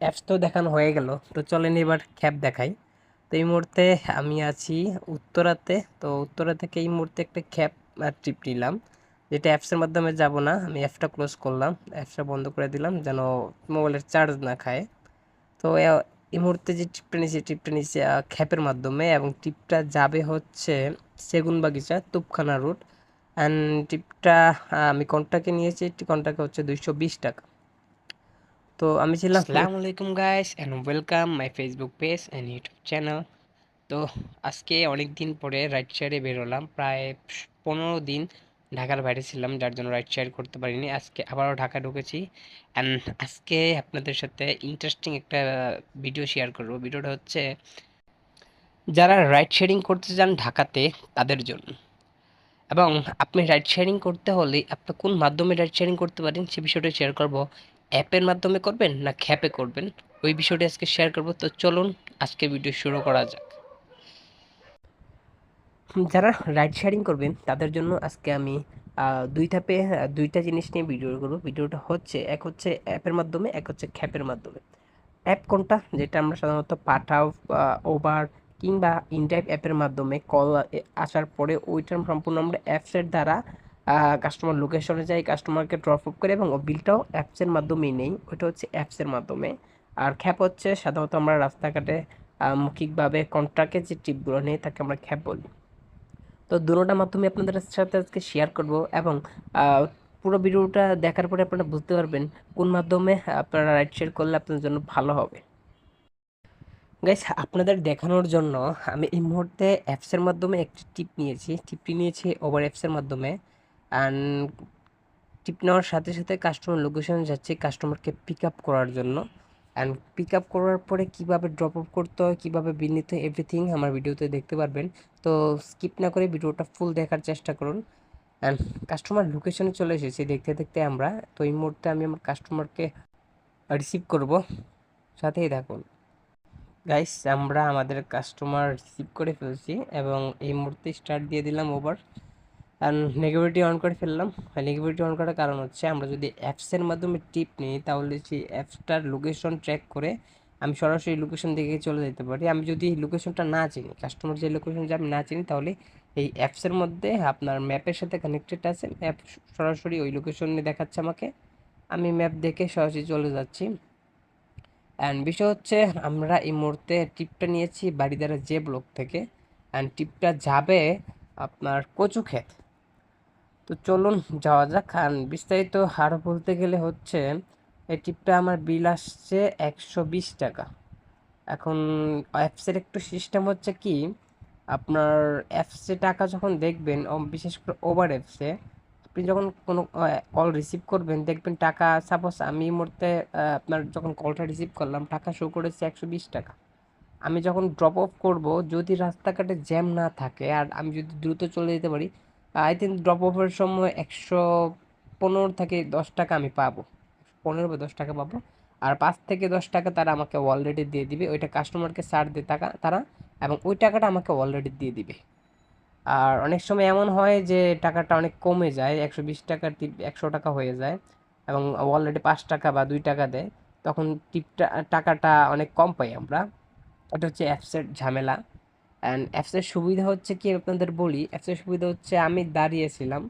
Apps তো দেখানো হয়ে গেল। তো চলেন এবার খ্যাপ দেখাই। তো এই মুহূর্তে আমি আছি উত্তরাতে। তো উত্তরা থেকে এই মুহূর্তে একটা খ্যাপ ট্রিপ নিলাম। যেটা অ্যাপসের মাধ্যমে যাব না আমি অ্যাপসটা ক্লোজ করলাম। অ্যাপসটা বন্ধ করে দিলাম যেন মোবাইলের চার্জ না খায়। তো এই মুহূর্তে যে ট্রিপটা নিয়েছি ট্রিপটা নিয়েছি আহ, খ্যাপের মাধ্যমে এবং ট্রিপটা যাবে হচ্ছে সেগুনবাগিচা তুপখানা রুট অ্যান্ড ট্রিপটা আমি কন্টাকে নিয়েছি কন্টাকে হচ্ছে দুইশো বিশ টাকা। তো আমি ছিলাম আসসালামু আলাইকুম guys and welcome my Facebook page and YouTube channel তো আজকে অনেক দিন পরে রাইড শেয়ারে বেরোলাম, প্রায় পনেরো দিন ঢাকার বাইরে ছিলাম, যার জন্য রাইড শেয়ার করতে পারিনি। আজকে আবারও ঢাকা ঢুকেছি। অ্যান্ড আজকে আপনাদের সাথে ইন্টারেস্টিং একটা ভিডিও শেয়ার করব। ভিডিওটা হচ্ছে, যারা রাইড শেয়ারিং করতে চান ঢাকাতে, তাদের জন্য। এবং আপনি রাইড শেয়ারিং করতে হলে আপনি কোন মাধ্যমে রাইড শেয়ারিং করতে পারেন, সে বিষয়টা শেয়ার করব। অ্যাপের মাধ্যমে করবেন না খ্যাপে করবেন? ওই বিষয়টা আজকে শেয়ার করব। তো চলুন আজকে ভিডিও শুরু করা যাক। যারা রাইড শেয়ারিং করবেন, তাদের জন্য আজকে আমি দুই ধাপে দুইটা জিনিস নিয়ে ভিডিও করব। ভিডিওটা হচ্ছে, এক হচ্ছে অ্যাপের মাধ্যমে, এক হচ্ছে খ্যাপের মাধ্যমে। অ্যাপ কোনটা? যেটা আমরা সাধারণত পাঠাও ওভার কিংবা ইনটাইপ অ্যাপের মাধ্যমে কল আসার পরে ওইটার সম্পূর্ণ আমরা অ্যাপসের দ্বারা কাস্টমার লোকেশনে যাই কাস্টমারকে ড্রপ আপ করে এবং বিলটাও অ্যাপসের মাধ্যমেই নেই। ওইটা হচ্ছে অ্যাপসের মাধ্যমে। আর খ্যাপ হচ্ছে সাধারণত আমরা রাস্তাঘাটে মৌখিকভাবে কন্ট্রাক্টে যে ট্রিপগুলো নেই, তাকে আমরা খ্যাপ বলি। তো দুটোটার মাধ্যমে আপনাদের সাথে আজকে শেয়ার করব এবং পুরো ভিডিওটা দেখার পরে আপনারা বুঝতে পারবেন কোন মাধ্যমে আপনারা রাইড শেয়ার করলে আপনাদের জন্য ভালো হবে। গাইস আপনাদের দেখানোর জন্য আমি এই মুহূর্তে অ্যাপসের মাধ্যমে একটি টিপ নিয়েছি। টিপটি নিয়েছি ওভার অ্যাপসের মাধ্যমে। অ্যান্ড টিপ নেওয়ার সাথে সাথে কাস্টমার লোকেশন যাচ্ছে কাস্টমারকে পিক আপ করার জন্য। অ্যান্ড পিক আপ করার পরে কীভাবে ড্রপ আপ করতে হয়, কীভাবে বিল নিতে হয় এভরিথিং আমার ভিডিওতে দেখতে পারবেন। তো স্কিপ না করে ভিডিওটা ফুল দেখার চেষ্টা করুন। অ্যান্ড কাস্টমার লোকেশনে চলে এসেছি দেখতে দেখতে আমরা। তো এই মুহূর্তে আমি আমার কাস্টমারকে রিসিভ করব। সাথেই থাকুন। গাইস আমরা আমাদের কাস্টমার রিসিভ করে ফেলছি এবং এই মুহূর্তে স্টার্ট দিয়ে দিলাম ওভার নেগেটিভিটি অন করে ফেললাম নেগেটিভিটি অন করার কারণ হচ্ছে, আমরা যদি অ্যাপসের মাধ্যমে টিপ নিই, তাহলে সেই অ্যাপসটার লোকেশন ট্র্যাক করে আমি সরাসরি লোকেশন দিকে চলে যেতে পারি। আমি যদি লোকেশনটা না চিনি কাস্টমার যে লোকেশন যে আমি না চিনি, তাহলে এই অ্যাপসের মধ্যে আপনার ম্যাপের সাথে কানেক্টেড আছে। ম্যাপ সরাসরি ওই লোকেশনে দেখাচ্ছে আমাকে। আমি ম্যাপ দেখে সরাসরি চলে যাচ্ছি। অ্যান্ড বিষয় হচ্ছে, আমরা এই মুহূর্তে টিপটা নিয়েছি বাড়িদারা যে ব্লক থেকে। অ্যান্ড টিপটা যাবে আপনার কচু ক্ষেত তো চলুন যাওয়া যাক। আর বিস্তারিত হার বলতে গেলে হচ্ছে, এই টিপটা আমার বিল আসছে একশো বিশ টাকা। এখন অ্যাপসের একটু সিস্টেম হচ্ছে কি, আপনার অ্যাপসে টাকা যখন দেখবেন বিশেষ করে ওভার অ্যাপসে, আপনি যখন কোনো কল রিসিভ করবেন, দেখবেন টাকা, সাপোজ আমি মুহূর্তে আপনার যখন কলটা রিসিভ করলাম, টাকা শো করেছে একশো বিশ টাকা। আমি যখন ড্রপ অফ করব, যদি রাস্তাঘাটে জ্যাম না থাকে, আর আমি যদি দ্রুত চলে যেতে পারি আই থিঙ্ক ড্রপ অফের সময় একশো পনেরো থেকে দশ টাকা আমি পাবো। পনেরো বা দশ টাকা পাবো। আর পাঁচ থেকে দশ টাকা তারা আমাকে অলরেডি দিয়ে দিবে। ওইটা কাস্টমারকে ছাড় দিয়ে টাকা তারা এবং ওই টাকাটা আমাকে অলরেডি দিয়ে দিবে। আর অনেক সময় এমন হয় যে টাকাটা অনেক কমে যায়, একশো বিশ টাকা টিপ, একশো টাকা হয়ে যায় এবং অলরেডি পাঁচ টাকা বা দুই টাকা দেয়। তখন টিপটা, টাকাটা অনেক কম পাই আমরা। এটা হচ্ছে অ্যাপসের ঝামেলা। অ্যান্ড অ্যাপসের সুবিধা হচ্ছে কি আপনাদের বলি অ্যাপসের সুবিধা হচ্ছে আমি দাঁড়িয়েছিলাম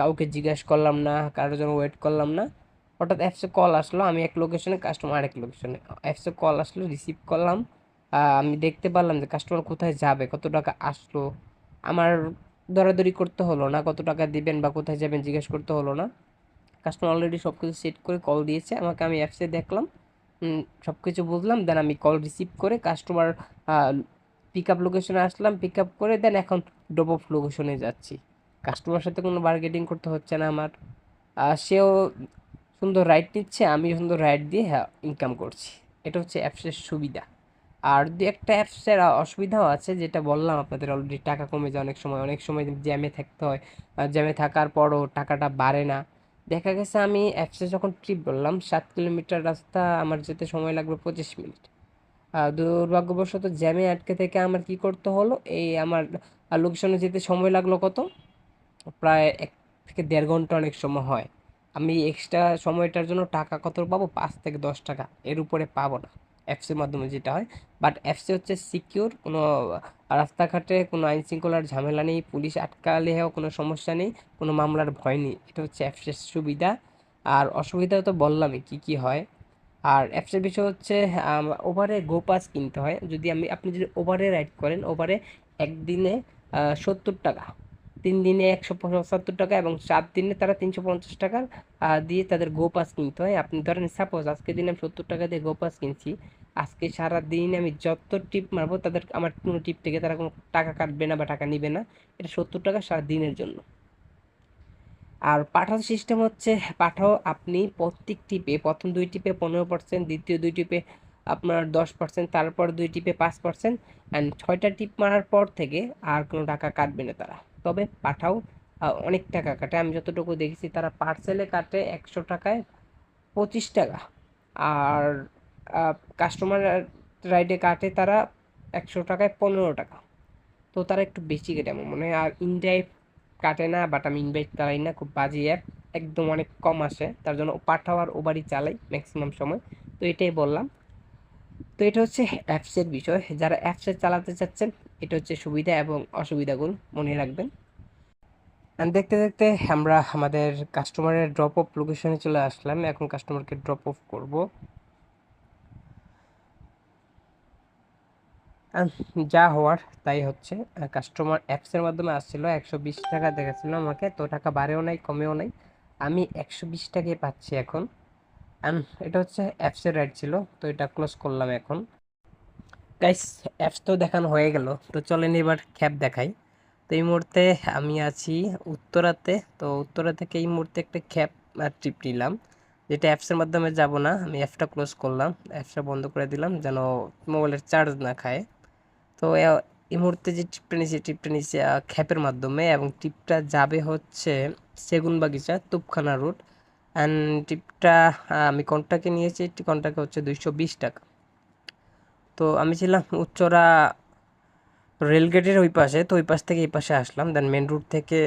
কাউকে জিজ্ঞেস করলাম না, কারোর জন্য ওয়েট করলাম না। হঠাৎ অ্যাপসে কল আসলো, আমি এক লোকেশনে কাস্টমার আরেক লোকেশনে অ্যাপসে কল আসলো রিসিভ করলাম আমি দেখতে পারলাম যে কাস্টমার কোথায় যাবে, কত টাকা আসলো। আমার দরাদরি করতে হলো না, কত টাকা দিবেন বা কোথায় যাবেন জিজ্ঞেস করতে হলো না। কাস্টমার অলরেডি সব কিছু সেট করে কল দিয়েছে, আমাকে আমি অ্যাপসে দেখলাম সব কিছু বুঝলাম দেন আমি কল রিসিভ করে কাস্টমার পিক আপ লোকেশনে আসলাম পিক আপ করে দেন এখন ড্রপ অফ লোকেশনে যাচ্ছি। কাস্টমার সাথে কোনো বার্গেটিং করতে হচ্ছে না আমার। সেও সুন্দর রাইড নিচ্ছে আমি সুন্দর রাইড দিয়ে হ্যাঁ ইনকাম করছি। এটা হচ্ছে অ্যাপসের সুবিধা। আর দু একটা অ্যাপসের অসুবিধাও আছে, যেটা বললাম আপনাদের অলরেডি টাকা কমে যায় অনেক সময় অনেক সময় জ্যামে থাকতে হয়। জ্যামে থাকার পরও টাকাটা বাড়ে না। দেখা গেছে আমি অ্যাপসে যখন ট্রিপ বললাম, সাত কিলোমিটার রাস্তা আমার যেতে সময় লাগবে পঁচিশ মিনিট দুর্ভাগ্যবশত জ্যামে আটকে থেকে আমার কি করতে হলো? এই আমার লোকেশনে যেতে সময় লাগল কত? প্রায় এক থেকে দেড় ঘণ্টা অনেক সময় হয়। আমি এক্সট্রা সময়টার জন্য টাকা কত পাবো? পাঁচ থেকে দশ টাকা। এর উপরে পাবো না। অ্যাপসের মাধ্যমে যেটা হয়। বাট অ্যাপসে হচ্ছে সিকিউর কোনো রাস্তাঘাটে কোনো আইন শৃঙ্খলার ঝামেলা নেই, পুলিশ আটকালেও কোনো সমস্যা নেই, কোনো মামলার ভয় নেই। এটা হচ্ছে অ্যাপসের সুবিধা। আর অসুবিধা তো বললামই কী কী হয়। আর অ্যাপসের বিষয় হচ্ছে ওভারে গো পাস কিনতে হয়। যদি আমি, আপনি যদি ওভারে রাইড করেন, ওভারে একদিনে সত্তর টাকা। তিন দিনে একশো পঁচাত্তর টাকা এবং সাত দিনে তারা তিনশো পঞ্চাশ টাকা দিয়ে তাদের গো পাস কিনতে হয়। আপনি ধরেন সাপোজ আজকে দিনে আমি সত্তর টাকা দিয়ে গো পাস কিনছি। আজকে সারা দিন আমি যত টিপ মারবো, তাদের, আমার কোনো টিপ থেকে তারা কোনো টাকা কাটবে না বা টাকা নিবে না। এটা সত্তর টাকা সারা দিনের জন্য। আর পাঠাও সিস্টেম হচ্ছে, পাঠাও আপনি প্রত্যেক টিপে, প্রথম দুই টিপে পনেরো পার্সেন্ট দ্বিতীয় দুই টিপে আপনার দশ পার্সেন্ট তারপর দুই টিপে পাঁচ পার্সেন্ট অ্যান্ড ছয়টা টিপ মারার পর থেকে আর কোনো টাকা কাটবে না তারা। তবে পাঠাও অনেক টাকা কাটে। আমি যতটুকু দেখেছি তারা পার্সেলে কাটে একশো টাকায় পঁচিশ টাকা। আর কাস্টমার রাইডে কাটে তারা একশো টাকায় পনেরো টাকা। তো তারা একটু বেশি কেটে আমার মনে হয়। আর ইনডাইরেক্ট কাটে না বাট আমি ইনভাইট চালাই না, খুব বাজে অ্যাপ একদম অনেক কম আসে, তার জন্য পাঠাও আর ওবারই চালাই ম্যাক্সিমাম সময়। তো এটাই বললাম। তো এটা হচ্ছে অ্যাপসের বিষয়। যারা অ্যাপসে চালাতে চাচ্ছেন, এটা হচ্ছে সুবিধা এবং অসুবিধাগুলো মনে রাখবেন। দেখতে দেখতে আমরা আমাদের কাস্টমারের ড্রপ অফ লোকেশনে চলে আসলাম। এখন কাস্টমারকে ড্রপ অফ করব। যা হওয়ার তাই হচ্ছে। কাস্টমার অ্যাপসের মাধ্যমে আসছিল, একশো বিশ টাকা দেখাচ্ছিল আমাকে, তো টাকা বাড়েও নাই, কমেও নাই। আমি একশো বিশ টাকায় পাচ্ছি এখন। এটা হচ্ছে অ্যাপসের রাইড ছিল, তো এটা ক্লোজ করলাম এখন। গাইস অ্যাপস তো দেখানো হয়ে গেল, তো চলেন এবার খ্যাপ দেখাই। তো এই মুহূর্তে আমি আছি উত্তরাতে, তো উত্তরা থেকে এই মুহূর্তে একটা খ্যাপ ট্রিপ নিলাম। যেটা অ্যাপসের মাধ্যমে যাব না, আমি অ্যাপসটা ক্লোজ করলাম অ্যাপসটা বন্ধ করে দিলাম, যেন মোবাইলের চার্জ না খায়। তো এই মুহূর্তে যে ট্রিপটা নিয়েছি ট্রিপটা নিয়েছি খ্যাপের মাধ্যমে এবং ট্রিপটা যাবে হচ্ছে সেগুন বাগিচা তুপখানা রুট অ্যান্ড টিপটা আমি কন্টাকে নিয়েছি কন্টাকে হচ্ছে দুইশো বিশ টাকা। তো, আমি ছিলাম উচ্চরা রেলগেটের ওই পাশে, তো ওই পাশ থেকে এই পাশে আসলাম দেন মেন রুট থেকে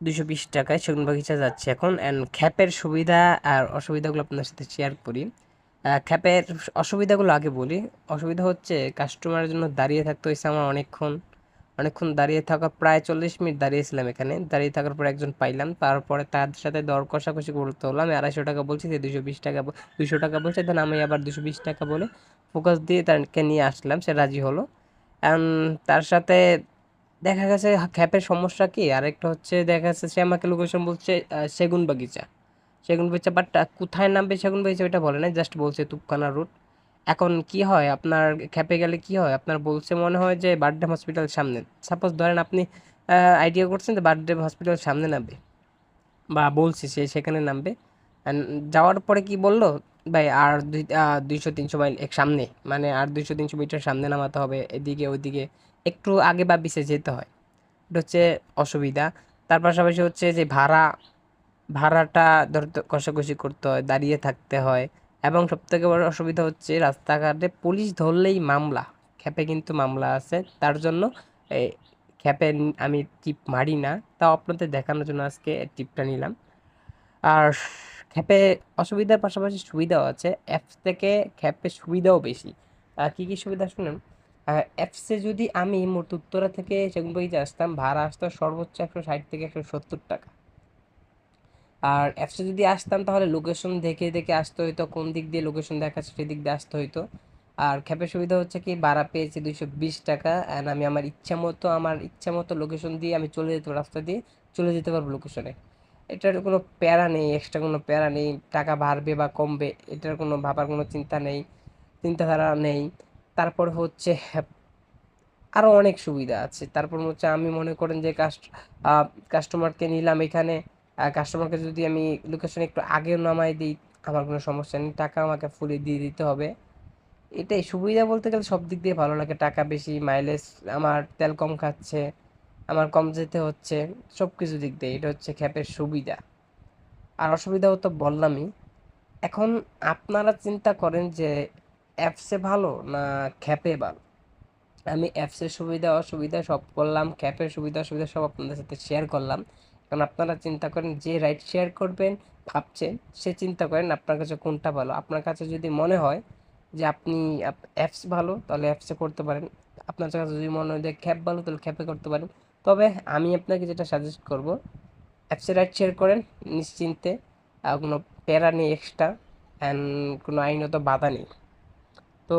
দুশো বিশ টাকায় সেগুন বাগিচা যাচ্ছে এখন অ্যান্ড খ্যাপের সুবিধা আর অসুবিধাগুলো আপনার সাথে শেয়ার করি। খ্যাপের অসুবিধাগুলো আগে বলি। অসুবিধা হচ্ছে কাস্টমারের জন্য দাঁড়িয়ে থাকতে হয়েছে আমার অনেকক্ষণ। অনেকক্ষণ দাঁড়িয়ে থাকা প্রায় চল্লিশ মিনিট দাঁড়িয়েছিলাম এখানে। দাঁড়িয়ে থাকার পর একজন পাইলাম। তারপরে তার সাথে দর কষাকষি করতে হলো আমি আড়াইশো টাকা বলছি, সে দুশো বিশ টাকা দুশো টাকা বলছে, দেন আমি আবার দুশো বিশ টাকা বলে ফোকাস দিয়ে তাকে নিয়ে আসলাম। সে রাজি হলো। তার সাথে দেখা গেছে, খ্যাপের সমস্যা কি? আরেকটা হচ্ছে, দেখা যাচ্ছে সে আমাকে লোকেশন বলছে সেগুন বাগিচা সেগুন বাগিচা বাট কোথায় নামবে সেগুন বাগিচা ওইটা বলে না জাস্ট বলছে তুপখানা রুট এখন কি হয়, আপনার খেপে গেলে কি হয়? আপনার বলছে মনে হয় যে বার্থডে হসপিটাল সামনে। সাপোজ ধরেন আপনি আইডিয়া করছেন যে বার্থডে হসপিটাল সামনে নামবে, বা বলছে সে সেখানে নামবে। যাওয়ার পরে কি বলল? ভাই, আর দুই দুইশো, তিনশো মাইল এক সামনে মানে আর দুইশো, তিনশো মিটার সামনে নামাতে হবে, এদিকে, ওইদিকে, একটু আগে বা পিছিয়ে যেতে হয়। এটা হচ্ছে অসুবিধা। তার পাশাপাশি হচ্ছে যে ভাড়া ভাড়াটা ধরতে কষাকষি করতে হয়, দাঁড়িয়ে থাকতে হয়। এবং সবথেকে বড় অসুবিধা হচ্ছে রাস্তাঘাটে পুলিশ ধরলেই মামলা, খ্যাপে কিন্তু মামলা আছে। তার জন্য খ্যাপে আমি টিপ মারি না, তাও আপনাদের দেখানোর জন্য আজকে টিপটা নিলাম। আর খ্যাপে অসুবিধার পাশাপাশি সুবিধাও আছে। অ্যাপস থেকে খ্যাপে সুবিধাও বেশি। কী কী সুবিধা শুনেন অ্যাপসে যদি আমি মোট উত্তরা থেকে সেগুনবাগিচা আসতাম, ভাড়া আসতো সর্বোচ্চ একশো ষাট থেকে একশো সত্তর টাকা। আর অ্যাপসে যদি আসতাম তাহলে লোকেশন দেখে দেখে আসতে হইতো, কোন দিক দিয়ে লোকেশন দেখাচ্ছে সেদিক দিয়ে আসতে হইতো। আর খ্যাপের সুবিধা হচ্ছে কি, ভাড়া পেয়েছি দুইশো বিশ টাকা অ্যান্ড আমি আমার ইচ্ছা মতো, আমার ইচ্ছা মতো লোকেশন দিয়ে আমি চলে যেতে রাস্তা দিয়ে চলে যেতে পারব লোকেশনে এটার কোনো প্যারা নেই এক্সট্রা কোনো প্যারা নেই, টাকা বাড়বে বা কমবে, এটার কোনো ভাবার কোনো চিন্তা নেই, চিন্তাধারা নেই। তারপর হচ্ছে আরও অনেক সুবিধা আছে। তারপর হচ্ছে আমি মনে করেন যে কাস্ট কাস্টমারকে নিলাম এখানে। কাস্টমারকে যদি আমি লোকেশন একটু আগেও নামাই দিই, আমার কোনো সমস্যা নেই। টাকা আমাকে ফুলি দিয়ে দিতে হবে। এটাই সুবিধা বলতে গেলে সব দিক দিয়ে ভালো লাগে। টাকা বেশি মাইলেজ আমার তেল কম খাচ্ছে, আমার কম যেতে হচ্ছে সব কিছু দিক দিয়ে। এটা হচ্ছে খ্যাপের সুবিধা। আর অসুবিধাও তো বললামই। এখন আপনারা চিন্তা করেন যে অ্যাপসে ভালো না খ্যাপে ভালো? আমি অ্যাপসের সুবিধা, অসুবিধা সব করলাম খ্যাপের সুবিধা, অসুবিধা সব আপনাদের সাথে শেয়ার করলাম। কারণ আপনারা চিন্তা করেন যে রাইড শেয়ার করবেন, ভাবছেন, সে চিন্তা করেন আপনার কাছে কোনটা ভালো। আপনার কাছে যদি মনে হয় যে আপনি অ্যাপস ভালো, তাহলে অ্যাপসে করতে পারেন। আপনার কাছে যদি মনে হয় যে খ্যাপ ভালো, তাহলে খ্যাপে করতে পারেন। তবে আমি আপনাকে যেটা সাজেস্ট করব অ্যাপসে রাইড শেয়ার করেন, নিশ্চিন্তে কোনো প্যারা নেই এক্সট্রা অ্যান্ড কোনো আইনত বাধা নেই। তো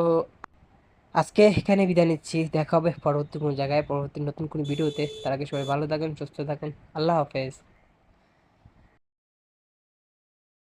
আজকে এখানে বিদায় নিচ্ছি। দেখা হবে পরবর্তী কোনো জায়গায়, পরবর্তী নতুন কোনো ভিডিওতে। তার আগে সবাই ভালো থাকেন, সুস্থ থাকেন। আল্লাহ হাফেজ।